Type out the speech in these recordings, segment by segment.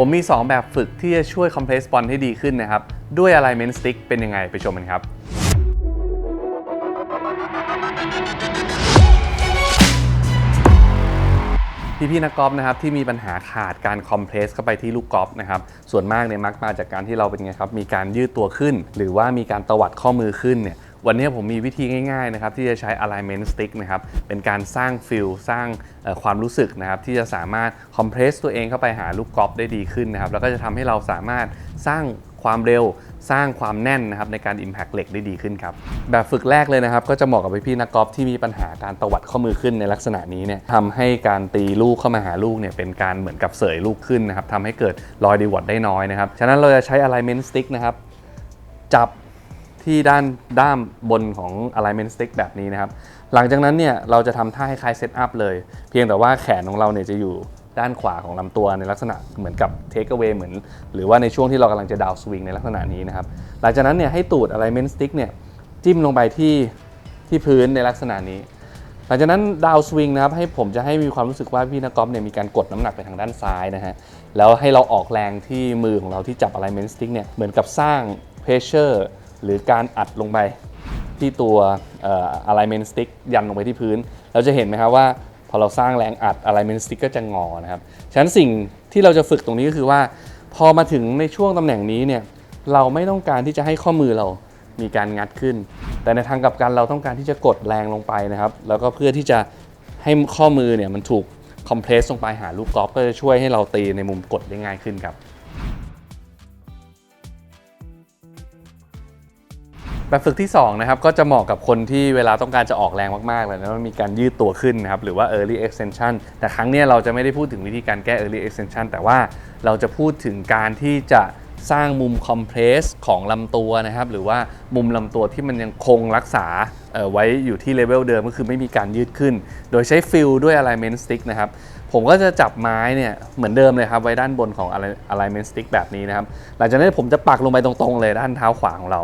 ผมมี 2 แบบฝึกที่จะช่วย compress bond ให้ดีขึ้นนะครับ ด้วย alignment stick เป็นยังไงไปชมกันครับพี่ๆนักกอล์ฟนะครับที่มีปัญหาขาดการคอมเพรสเข้าไปที่ลูกกอล์ฟนะครับส่วนมากเนี่ยมักมาจากการที่เราเป็นไงครับมีการยืดตัวขึ้น หรือว่ามีการตวัดข้อมือขึ้นเนี่ย วันนี้ผมมีวิธีง่ายๆนะครับที่จะใช้ alignment stick นะครับเป็นการสร้างฟิลสร้างความรู้สึกนะครับที่จะสามารถคอมเพรสตัวเองเข้าไปหาลูกกอล์ฟได้ดีขึ้นนะครับแล้วก็จะทำให้เราสามารถสร้างความเร็วสร้างความแน่นนะครับในการ Impact เหล็กได้ดีขึ้นครับ แบบฝึกแรกเลยนะครับ ก็จะเหมาะกับพี่ๆนักกอล์ฟที่มีปัญหาการตวัดข้อมือขึ้นในลักษณะนี้เนี่ยทำให้การตีลูกเข้ามาหาลูกเนี่ยเป็นการเหมือนกับเสยลูกขึ้นนะครับทำให้เกิดรอยดีวอดได้น้อยนะครับ ฉะนั้นเราจะใช้ alignment stick นะครับจับ ที่ด้านด้ามบนของ alignment stick แบบนี้นะครับ หลังจากนั้นเนี่ยเราจะทำท่าคล้ายๆ set up เลย เพียงแต่ว่าแขนของเราเนี่ยจะอยู่ด้านขวาของลำตัวในลักษณะเหมือนกับ take away เหมือน หรือว่าในช่วงที่เรากำลังจะดาวสวิงในลักษณะนี้นะครับ หลังจากนั้นเนี่ยให้ตูด alignment stick เนี่ยจิ้มลงไปที่ที่พื้นในลักษณะนี้ หลังจากนั้นดาวสวิงนะครับให้ผมจะให้มีความรู้สึกว่าพี่นักกอล์ฟเนี่ยมีการกดน้ำหนักไปทางด้านซ้ายนะฮะ แล้วให้เราออกแรงที่มือของเราที่จับ alignment stick เนี่ยเหมือนกับสร้าง pressure หรือการอัดลงไปที่ตัวอ่อ alignment stick ยันลงไปที่พื้น เราจะเห็นไหมครับว่าพอเราสร้างแรงอัด alignment stick ก็จะงอนะครับ ฉะนั้นสิ่งที่เราจะฝึกตรงนี้ก็คือว่า พอมาถึงในช่วงตำแหน่งนี้เนี่ยเราไม่ต้องการที่จะให้ข้อมือเรามีการงัดขึ้น แต่ในทางกลับกันเราต้องการที่จะกดแรงลงไปนะครับ แล้วก็เพื่อที่จะให้ข้อมือเนี่ยมันถูกคอมเพรสลงไปหาลูกกอล์ฟก็จะช่วยให้เราตีในมุมกดได้ง่ายขึ้นครับ แบบฝึกที่ 2 นะครับ ก็จะเหมาะกับคนที่เวลาต้องการจะออกแรงมาก ๆ เลยนะมันมีการยืดตัวขึ้นนะครับ หรือว่า early extension แต่ครั้งนี้เราจะไม่ได้พูดถึงวิธีการแก้ early extension แต่ว่าเราจะพูดถึงการที่จะสร้างมุมคอมเพรสของลำตัวนะครับ หรือว่ามุมลำตัวที่มันยังคงรักษาไว้อยู่ที่เลเวลเดิมก็คือไม่มีการยืดขึ้น โดยใช้ฟิลด้วย alignment stick นะครับ ผมก็จะจับไม้เนี่ยเหมือนเดิมเลยครับไว้ด้านบนของ alignment stick แบบนี้นะครับ หลังจากนั้นผมจะปักลงไปตรงๆเลยด้านเท้าขวาของเรา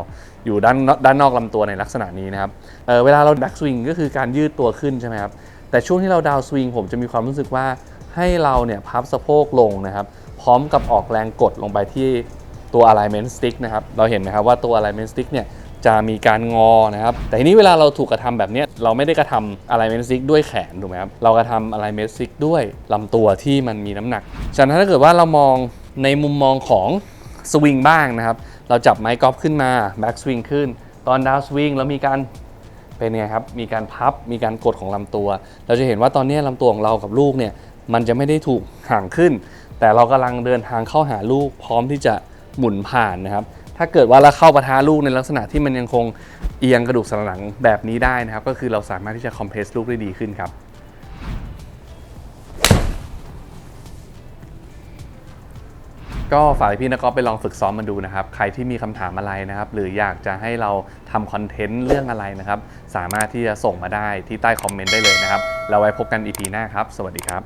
อยู่ด้านด้านนอกลำตัวในลักษณะนี้นะครับเเวลาเราดักสวิงก็คือการยืดตัวขึ้นใช่ไหมครับ แต่ช่วงที่เราดาวสวิงผมจะมีความรู้สึกว่าให้เราเนี่ยพับสะโพกลงนะครับ พร้อมกับออกแรงกดลงไปที่ตัว alignment stick นะครับ เราเห็นไหมครับว่าตัว alignment stick เนี่ย จะมีการงอนะครับ แต่ทีนี้เวลาเราถูกกระทำแบบนี้เราไม่ได้กระทำ alignment stick ด้วยแขนถูกไหมครับ เรากระทำ alignment stick ด้วยลำตัวที่มันมีน้ำหนัก ฉะนั้นถ้าเกิดว่าเรามองในมุมมองของสวิงบ้างนะครับ เราจับไม้กอล์ฟขึ้นมาแบ็กสวิงขึ้น ตอนดาวสวิงแล้วมีการเป็นไงครับ มีการพับ มีการกดของลำตัว เราจะเห็นว่าตอนนี้ลำตัวของเรากับลูกเนี่ย มันจะไม่ได้ถูกห่างขึ้น แต่เรากำลังเดินทางเข้าหาลูกพร้อมที่จะหมุนผ่านนะครับ ถ้าเกิดว่าเราเข้าปะทะลูกในลักษณะที่มันยังคงเอียงกระดูกสันหลังแบบนี้ได้นะครับ ก็คือเราสามารถที่จะคอมเพรสลูกได้ดีขึ้นครับก็ฝากพี่นักกอล์ฟไปลองฝึกซ้อมมันดูนะครับ ใครที่มีคำถามอะไรนะครับ หรืออยากจะให้เราทำคอนเทนต์เรื่องอะไรนะครับ สามารถที่จะส่งมาได้ที่ใต้คอมเมนต์ได้เลยนะครับ เราไว้พบกันอีพีหน้าครับ สวัสดีครับ